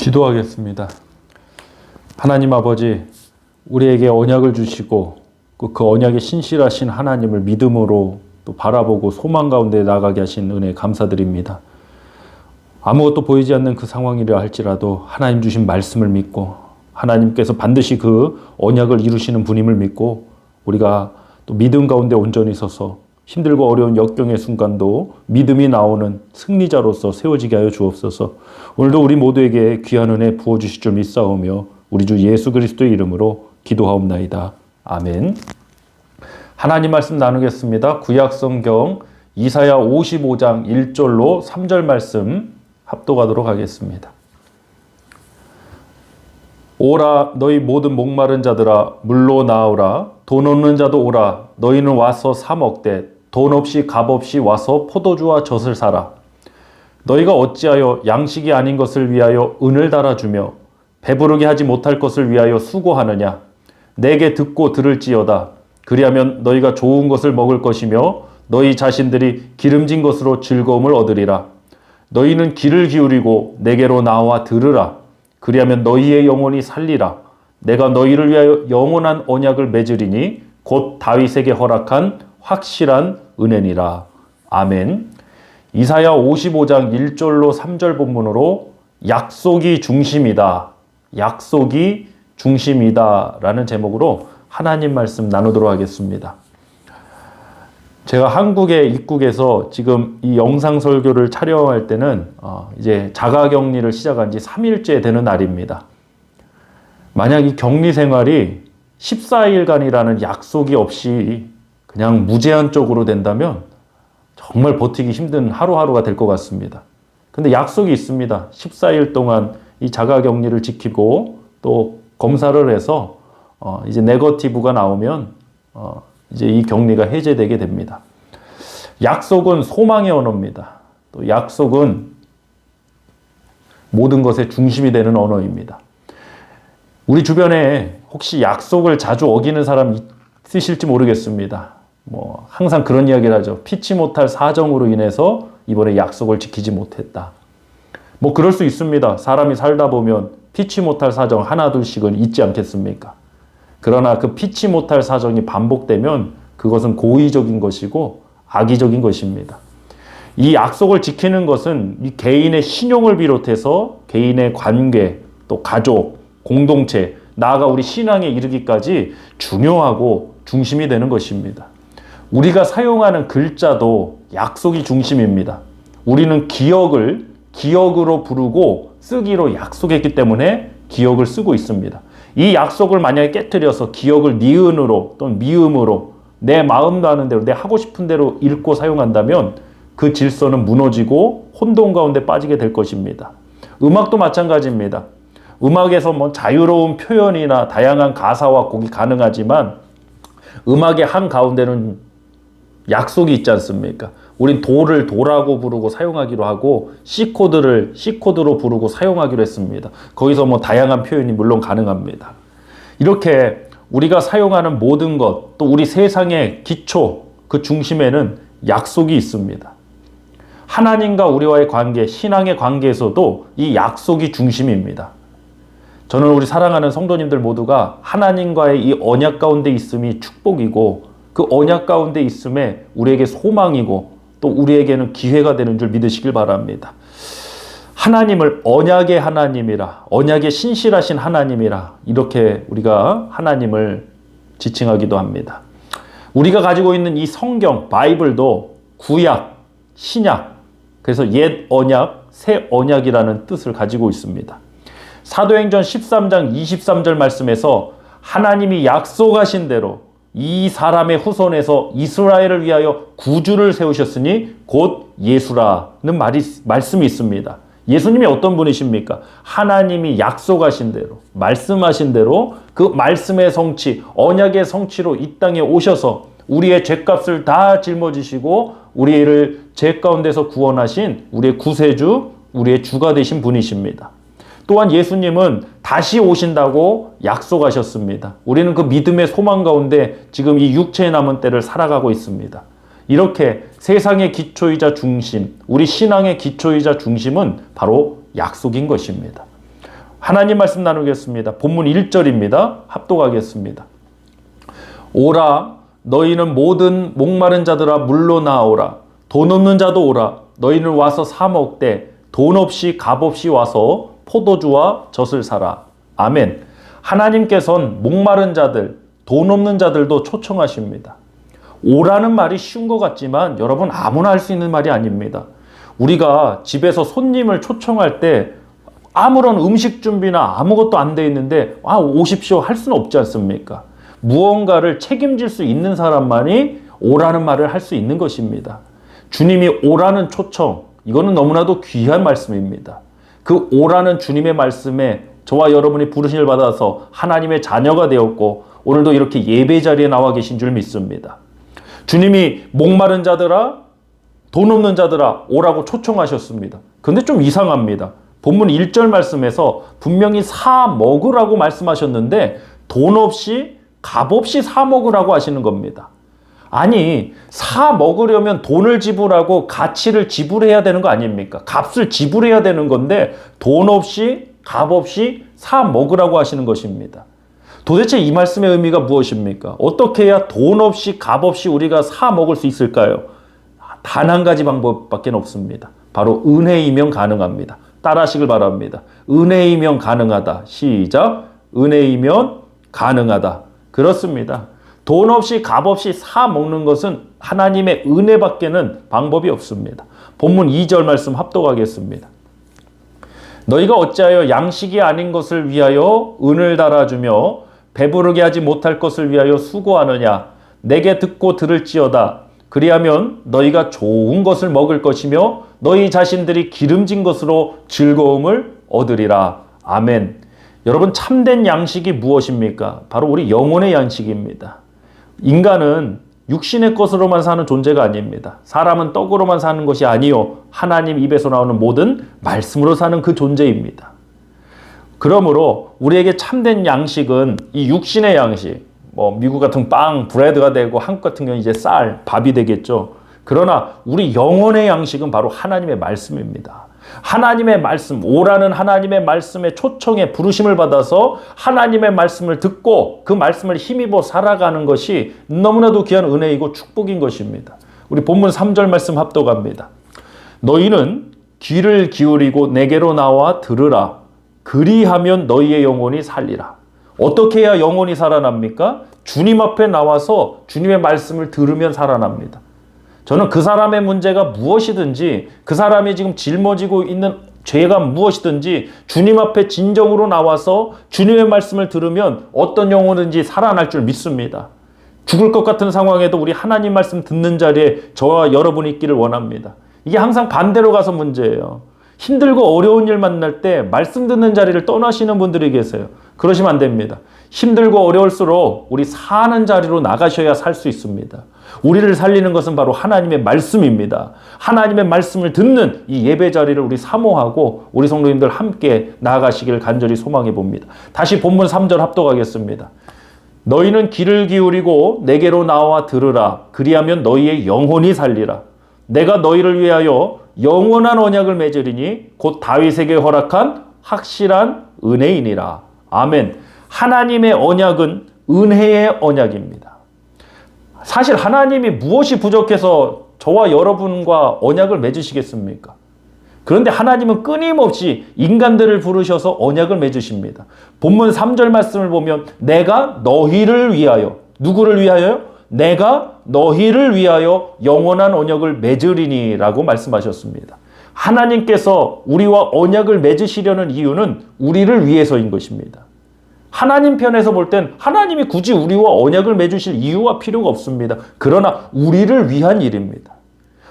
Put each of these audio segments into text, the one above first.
기도하겠습니다. 하나님 아버지, 우리에게 언약을 주시고 그- 그 언약에 신실하신 하나님을 믿음으로 또 바라보고 소망 가운데 나가게 하신 은혜 감사드립니다. 아무것도 보이지 않는 그 상황이라 할지라도 하나님 주신 말씀을 믿고 하나님께서 반드시 그 언약을 이루시는 분임을 믿고 우리가 또 믿음 가운데 온전히 서서 힘들고 어려운 역경의 순간도 믿음이 나오는 승리자로서 세워지게 하여 주옵소서. 오늘도 우리 모두에게 귀한 은혜 부어 주실 줄 믿사오며 우리 주 예수 그리스도의 이름으로 기도하옵나이다. 아멘. 하나님 말씀 나누겠습니다. 구약 성경 이사야 55장 1절로 3절 말씀 합독하도록 하겠습니다. 오라 너희 모든 목마른 자들아 물로 나오라 돈 없는 자도 오라 너희는 와서 사 먹되 돈 없이 값 없이 와서 포도주와 젖을 사라. 너희가 어찌하여 양식이 아닌 것을 위하여 은을 달아주며 배부르게 하지 못할 것을 위하여 수고하느냐? 내게 듣고 들을지어다. 그리하면 너희가 좋은 것을 먹을 것이며 너희 자신들이 기름진 것으로 즐거움을 얻으리라. 너희는 귀를 기울이고 내게로 나와 들으라. 그리하면 너희의 영혼이 살리라. 내가 너희를 위하여 영원한 언약을 맺으리니 곧 다윗에게 허락한 확실한 은혜니라. 아멘. 이사야 55장 1절로 3절 본문으로 약속이 중심이다. 약속이 중심이다 라는 제목으로 하나님 말씀 나누도록 하겠습니다. 제가 한국에 입국해서 지금 이 영상 설교를 촬영할 때는 어 이제 자가 격리를 시작한 지 3일째 되는 날입니다. 만약 이 격리 생활이 14일간이라는 약속이 없이 그냥 무제한 적으로 된다면 정말 버티기 힘든 하루하루가 될 것 같습니다. 근데 약속이 있습니다. 14일 동안 이 자가 격리를 지키고 또 검사를 해서 어 이제 네거티브가 나오면 어 이제 이 격리가 해제되게 됩니다. 약속은 소망의 언어입니다. 또 약속은 모든 것의 중심이 되는 언어입니다. 우리 주변에 혹시 약속을 자주 어기는 사람 있으실지 모르겠습니다. 뭐 항상 그런 이야기를 하죠. 피치 못할 사정으로 인해서 이번에 약속을 지키지 못했다. 뭐 그럴 수 있습니다. 사람이 살다 보면 피치 못할 사정 하나 둘씩은 있지 않겠습니까? 그러나 그 피치 못할 사정이 반복되면 그것은 고의적인 것이고 악의적인 것입니다. 이 약속을 지키는 것은 이 개인의 신용을 비롯해서 개인의 관계, 또 가족, 공동체, 나아가 우리 신앙에 이르기까지 중요하고 중심이 되는 것입니다. 우리가 사용하는 글자도 약속이 중심입니다. 우리는 기억을 기억으로 부르고 쓰기로 약속했기 때문에 기억을 쓰고 있습니다. 이 약속을 만약에 깨뜨려서 기억을 니은으로 또는 미음으로 내 마음 나는 대로 내 하고 싶은 대로 읽고 사용한다면 그 질서는 무너지고 혼돈 가운데 빠지게 될 것입니다. 음악도 마찬가지입니다. 음악에서 뭐 자유로운 표현이나 다양한 가사와 곡이 가능하지만 음악의 한 가운데는 약속이 있지 않습니까? 우린 도를 도라고 부르고 사용하기로 하고 C 코드를 C 코드로 부르고 사용하기로 했습니다. 거기서 뭐 다양한 표현이 물론 가능합니다. 이렇게 우리가 사용하는 모든 것, 또 우리 세상의 기초, 그 중심에는 약속이 있습니다. 하나님과 우리와의 관계, 신앙의 관계에서도 이 약속이 중심입니다. 저는 우리 사랑하는 성도님들 모두가 하나님과의 이 언약 가운데 있음이 축복이고 그 언약 가운데 있음에 우리에게 소망이고 또 우리에게는 기회가 되는 줄 믿으시길 바랍니다. 하나님을 언약의 하나님이라, 언약의 신실하신 하나님이라, 이렇게 우리가 하나님을 지칭하기도 합니다. 우리가 가지고 있는 이 성경, 바이블도 구약, 신약, 그래서 옛 언약, 새 언약이라는 뜻을 가지고 있습니다. 사도행전 13장 23절 말씀에서 하나님이 약속하신 대로 이 사람의 후손에서 이스라엘을 위하여 구주를 세우셨으니 곧 예수라는 말이, 말씀이 있습니다. 예수님이 어떤 분이십니까? 하나님이 약속하신 대로, 말씀하신 대로 그 말씀의 성취, 언약의 성취로 이 땅에 오셔서 우리의 죄값을 다 짊어지시고 우리를 죄 가운데서 구원하신 우리의 구세주, 우리의 주가 되신 분이십니다. 또한 예수님은 다시 오신다고 약속하셨습니다. 우리는 그 믿음의 소망 가운데 지금 이 육체에 남은 때를 살아가고 있습니다. 이렇게 세상의 기초이자 중심, 우리 신앙의 기초이자 중심은 바로 약속인 것입니다. 하나님 말씀 나누겠습니다. 본문 1절입니다. 합독하겠습니다. 오라 너희는 모든 목마른 자들아 물로 나오라 돈 없는 자도 오라 너희는 와서 사 먹되 돈 없이 값 없이 와서 포도주와 젖을 사라 아멘 하나님께선 목마른 자들 돈 없는 자들도 초청하십니다 오라는 말이 쉬운 것 같지만 여러분 아무나 할 수 있는 말이 아닙니다 우리가 집에서 손님을 초청할 때 아무런 음식 준비나 아무것도 안 돼 있는데 아 오십시오 할 수는 없지 않습니까? 무언가를 책임질 수 있는 사람만이 오라는 말을 할 수 있는 것입니다. 주님이 오라는 초청 이거는 너무나도 귀한 말씀입니다. 그 오라는 주님의 말씀에 저와 여러분이 부르심을 받아서 하나님의 자녀가 되었고 오늘도 이렇게 예배 자리에 나와 계신 줄 믿습니다. 주님이 목마른 자들아 돈 없는 자들아 오라고 초청하셨습니다. 근데 좀 이상합니다. 본문 1절 말씀에서 분명히 사 먹으라고 말씀하셨는데 돈 없이 값 없이 사 먹으라고 하시는 겁니다. 아니, 사 먹으려면 돈을 지불하고 가치를 지불해야 되는 거 아닙니까? 값을 지불해야 되는 건데 돈 없이 값 없이 사 먹으라고 하시는 것입니다. 도대체 이 말씀의 의미가 무엇입니까? 어떻게 해야 돈 없이 값 없이 우리가 사 먹을 수 있을까요? 단 한 가지 방법밖에 없습니다. 바로 은혜이면 가능합니다. 따라하시길 바랍니다. 은혜이면 가능하다. 시작. 은혜이면 가능하다. 그렇습니다. 돈 없이 값 없이 사 먹는 것은 하나님의 은혜밖에는 방법이 없습니다. 본문 2절 말씀 합독하겠습니다. 너희가 어찌하여 양식이 아닌 것을 위하여 은을 달아주며 배부르게 하지 못할 것을 위하여 수고하느냐 내게 듣고 들을지어다 그리하면 너희가 좋은 것을 먹을 것이며 너희 자신들이 기름진 것으로 즐거움을 얻으리라 아멘 여러분 참된 양식이 무엇입니까? 바로 우리 영혼의 양식입니다. 인간은 육신의 것으로만 사는 존재가 아닙니다. 사람은 떡으로만 사는 것이 아니요 하나님 입에서 나오는 모든 말씀으로 사는 그 존재입니다. 그러므로 우리에게 참된 양식은 이 육신의 양식, 뭐 미국 같은 빵, 브레드가 되고 한국 같은 경우 이제 쌀, 밥이 되겠죠. 그러나 우리 영혼의 양식은 바로 하나님의 말씀입니다. 하나님의 말씀, 오라는 하나님의 말씀의 초청에 부르심을 받아서 하나님의 말씀을 듣고 그 말씀을 힘입어 살아가는 것이 너무나도 귀한 은혜이고 축복인 것입니다. 우리 본문 3절 말씀 합독합니다. 너희는 귀를 기울이고 내게로 나와 들으라. 그리하면 너희의 영혼이 살리라. 어떻게 해야 영혼이 살아납니까? 주님 앞에 나와서 주님의 말씀을 들으면 살아납니다. 저는 그 사람의 문제가 무엇이든지 그 사람이 지금 짊어지고 있는 죄가 무엇이든지 주님 앞에 진정으로 나와서 주님의 말씀을 들으면 어떤 영혼든지 살아날 줄 믿습니다. 죽을 것 같은 상황에도 우리 하나님 말씀 듣는 자리에 저와 여러분이 있기를 원합니다. 이게 항상 반대로 가서 문제예요. 힘들고 어려운 일 만날 때 말씀 듣는 자리를 떠나시는 분들이 계세요. 그러시면 안 됩니다. 힘들고 어려울수록 우리 사는 자리로 나가셔야 살 수 있습니다. 우리를 살리는 것은 바로 하나님의 말씀입니다. 하나님의 말씀을 듣는 이 예배 자리를 우리 사모하고 우리 성도님들 함께 나아가시기를 간절히 소망해 봅니다. 다시 본문 3절 합독하겠습니다. 너희는 귀를 기울이고 내게로 나와 들으라. 그리하면 너희의 영혼이 살리라. 내가 너희를 위하여 영원한 언약을 맺으리니 곧 다윗에게 허락한 확실한 은혜이니라. 아멘. 하나님의 언약은 은혜의 언약입니다. 사실 하나님이 무엇이 부족해서 저와 여러분과 언약을 맺으시겠습니까? 그런데 하나님은 끊임없이 인간들을 부르셔서 언약을 맺으십니다. 본문 3절 말씀을 보면 내가 너희를 위하여 누구를 위하여요? 내가 너희를 위하여 영원한 언약을 맺으리니라고 말씀하셨습니다. 하나님께서 우리와 언약을 맺으시려는 이유는 우리를 위해서인 것입니다. 하나님 편에서 볼 땐 하나님이 굳이 우리와 언약을 맺으실 이유가 필요가 없습니다. 그러나 우리를 위한 일입니다.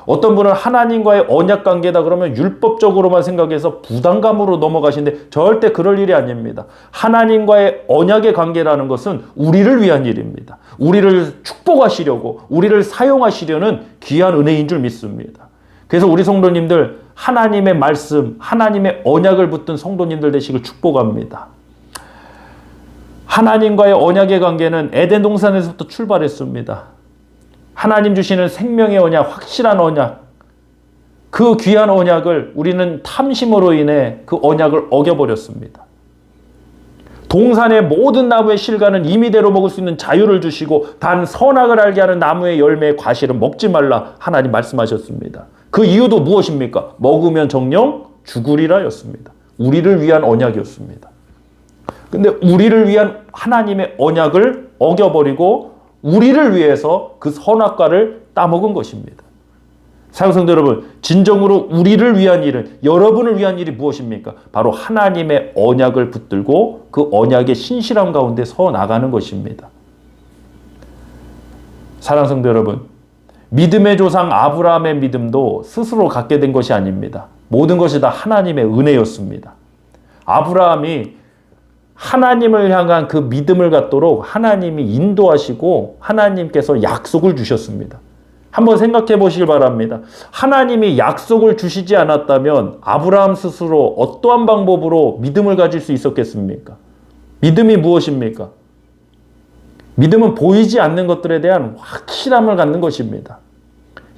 어떤 분은 하나님과의 언약 관계다 그러면 율법적으로만 생각해서 부담감으로 넘어가시는데 절대 그럴 일이 아닙니다. 하나님과의 언약의 관계라는 것은 우리를 위한 일입니다. 우리를 축복하시려고, 우리를 사용하시려는 귀한 은혜인 줄 믿습니다. 그래서 우리 성도님들 하나님의 말씀, 하나님의 언약을 붙든 성도님들 되시길 축복합니다. 하나님과의 언약의 관계는 에덴 동산에서부터 출발했습니다. 하나님 주시는 생명의 언약, 확실한 언약, 그 귀한 언약을 우리는 탐심으로 인해 그 언약을 어겨버렸습니다. 동산의 모든 나무의 실과는 임의대로 먹을 수 있는 자유를 주시고 단 선악을 알게 하는 나무의 열매의 과실은 먹지 말라 하나님 말씀하셨습니다. 그 이유도 무엇입니까? 먹으면 정령 죽으리라였습니다. 우리를 위한 언약이었습니다. 근데 우리를 위한 하나님의 언약을 어겨버리고 우리를 위해서 그 선악과를 따먹은 것입니다. 사용성도 여러분, 진정으로 우리를 위한 일은 여러분을 위한 일이 무엇입니까? 바로 하나님의 언약을 붙들고 그 언약의 신실함 가운데 서 나가는 것입니다. 사랑성도 여러분, 믿음의 조상 아브라함의 믿음도 스스로 갖게 된 것이 아닙니다. 모든 것이 다 하나님의 은혜였습니다. 아브라함이 하나님을 향한 그 믿음을 갖도록 하나님이 인도하시고 하나님께서 약속을 주셨습니다. 한번 생각해 보시길 바랍니다. 하나님이 약속을 주시지 않았다면 아브라함 스스로 어떠한 방법으로 믿음을 가질 수 있었겠습니까? 믿음이 무엇입니까? 믿음은 보이지 않는 것들에 대한 확실함을 갖는 것입니다.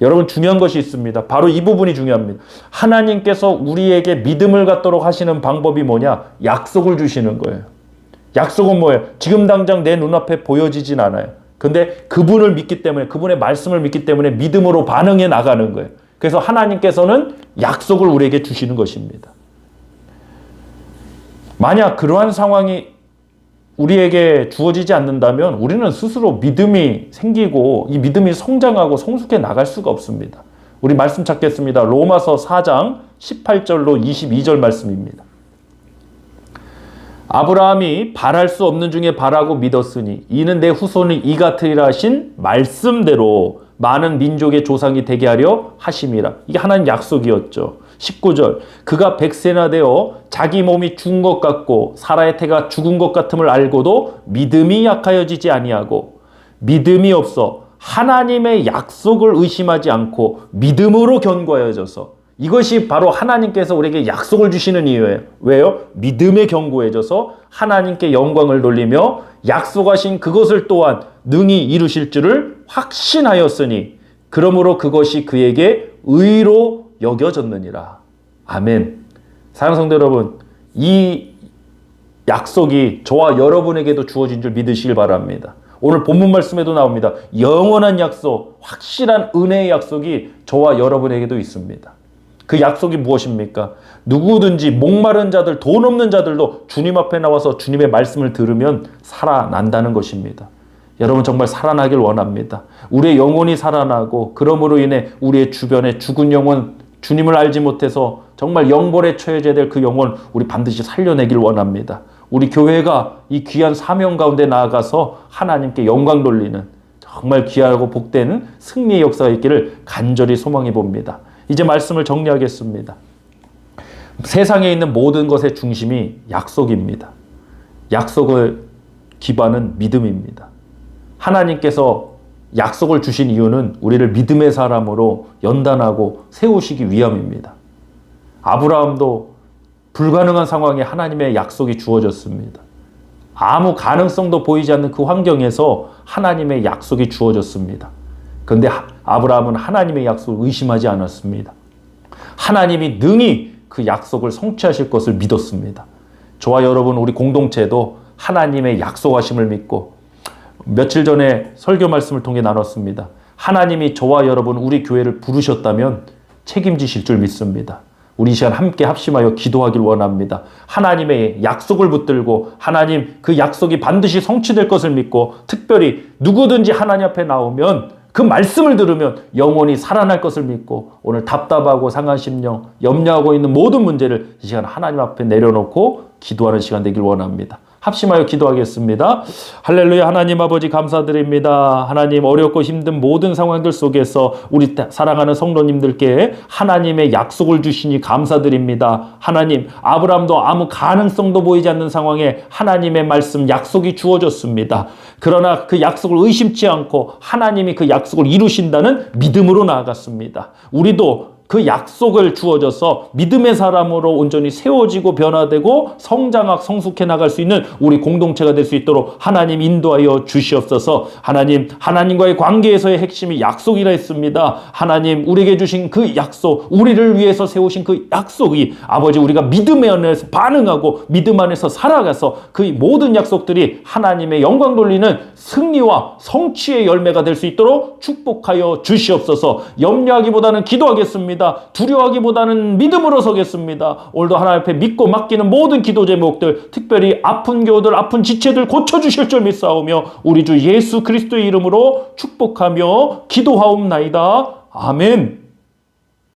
여러분 중요한 것이 있습니다. 바로 이 부분이 중요합니다. 하나님께서 우리에게 믿음을 갖도록 하시는 방법이 뭐냐? 약속을 주시는 거예요. 약속은 뭐예요? 지금 당장 내 눈앞에 보여지진 않아요. 근데 그분을 믿기 때문에 그분의 말씀을 믿기 때문에 믿음으로 반응해 나가는 거예요. 그래서 하나님께서는 약속을 우리에게 주시는 것입니다. 만약 그러한 상황이 우리에게 주어지지 않는다면 우리는 스스로 믿음이 생기고 이 믿음이 성장하고 성숙해 나갈 수가 없습니다. 우리 말씀 찾겠습니다. 로마서 4장 18절로 22절 말씀입니다. 아브라함이 바랄 수 없는 중에 바라고 믿었으니 이는 내 후손이 이 같으리라 하신 말씀대로 많은 민족의 조상이 되게 하려 하심이라. 이게 하나님 약속이었죠. 19절 그가 백세나 되어 자기 몸이 죽은 것 같고 사라의 태가 죽은 것 같음을 알고도 믿음이 약하여지지 아니하고 믿음이 없어 하나님의 약속을 의심하지 않고 믿음으로 견고하여져서 이것이 바로 하나님께서 우리에게 약속을 주시는 이유예요. 왜요? 믿음에 견고해져서 하나님께 영광을 돌리며 약속하신 그것을 또한 능히 이루실 줄을 확신하였으니 그러므로 그것이 그에게 의로 여겨졌느니라. 아멘. 사랑 성도 여러분, 이 약속이 저와 여러분에게도 주어진 줄 믿으시길 바랍니다. 오늘 본문 말씀에도 나옵니다. 영원한 약속, 확실한 은혜의 약속이 저와 여러분에게도 있습니다. 그 약속이 무엇입니까? 누구든지 목마른 자들, 돈 없는 자들도 주님 앞에 나와서 주님의 말씀을 들으면 살아난다는 것입니다. 여러분 정말 살아나길 원합니다. 우리의 영혼이 살아나고 그러므로 인해 우리의 주변에 죽은 영혼, 주님을 알지 못해서 정말 영벌에 처해져야 될 그 영혼 우리 반드시 살려내길 원합니다. 우리 교회가 이 귀한 사명 가운데 나아가서 하나님께 영광 돌리는 정말 귀하고 복된 승리의 역사가 있기를 간절히 소망해 봅니다. 이제 말씀을 정리하겠습니다. 세상에 있는 모든 것의 중심이 약속입니다. 약속을 기반은 믿음입니다. 하나님께서 약속을 주신 이유는 우리를 믿음의 사람으로 연단하고 세우시기 위함입니다. 아브라함도 불가능한 상황에 하나님의 약속이 주어졌습니다. 아무 가능성도 보이지 않는 그 환경에서 하나님의 약속이 주어졌습니다. 그런데 아브라함은 하나님의 약속을 의심하지 않았습니다. 하나님이 능히 그 약속을 성취하실 것을 믿었습니다. 저와 여러분 우리 공동체도 하나님의 약속하심을 믿고 며칠 전에 설교 말씀을 통해 나눴습니다. 하나님이 저와 여러분 우리 교회를 부르셨다면 책임지실 줄 믿습니다. 우리 시간 함께 합심하여 기도하길 원합니다. 하나님의 약속을 붙들고 하나님 그 약속이 반드시 성취될 것을 믿고 특별히 누구든지 하나님 앞에 나오면 그 말씀을 들으면 영원히 살아날 것을 믿고 오늘 답답하고 상한 심령, 염려하고 있는 모든 문제를 이 시간 하나님 앞에 내려놓고 기도하는 시간 되길 원합니다. 합심하여 기도하겠습니다. 할렐루야 하나님 아버지 감사드립니다. 하나님 어렵고 힘든 모든 상황들 속에서 우리 사랑하는 성도님들께 하나님의 약속을 주시니 감사드립니다. 하나님 아브라함도 아무 가능성도 보이지 않는 상황에 하나님의 말씀 약속이 주어졌습니다. 그러나 그 약속을 의심치 않고 하나님이 그 약속을 이루신다는 믿음으로 나아갔습니다. 우리도 그 약속을 주어져서 믿음의 사람으로 온전히 세워지고 변화되고 성장학 성숙해 나갈 수 있는 우리 공동체가 될 수 있도록 하나님 인도하여 주시옵소서. 하나님 하나님과의 관계에서의 핵심이 약속이라 했습니다. 하나님 우리에게 주신 그 약속, 우리를 위해서 세우신 그 약속이 아버지 우리가 믿음 안에서 반응하고 믿음 안에서 살아가서 그 모든 약속들이 하나님의 영광 돌리는 승리와 성취의 열매가 될 수 있도록 축복하여 주시옵소서. 염려하기보다는 기도하겠습니다. 두려워하기보다는 믿음으로 서겠습니다. 오늘도 하나님 앞에 믿고 맡기는 모든 기도 제목들, 특별히 아픈 교들, 아픈 지체들 고쳐 주실 줄 믿사오며 우리 주 예수 그리스도의 이름으로 축복하며 기도하옵나이다. 아멘.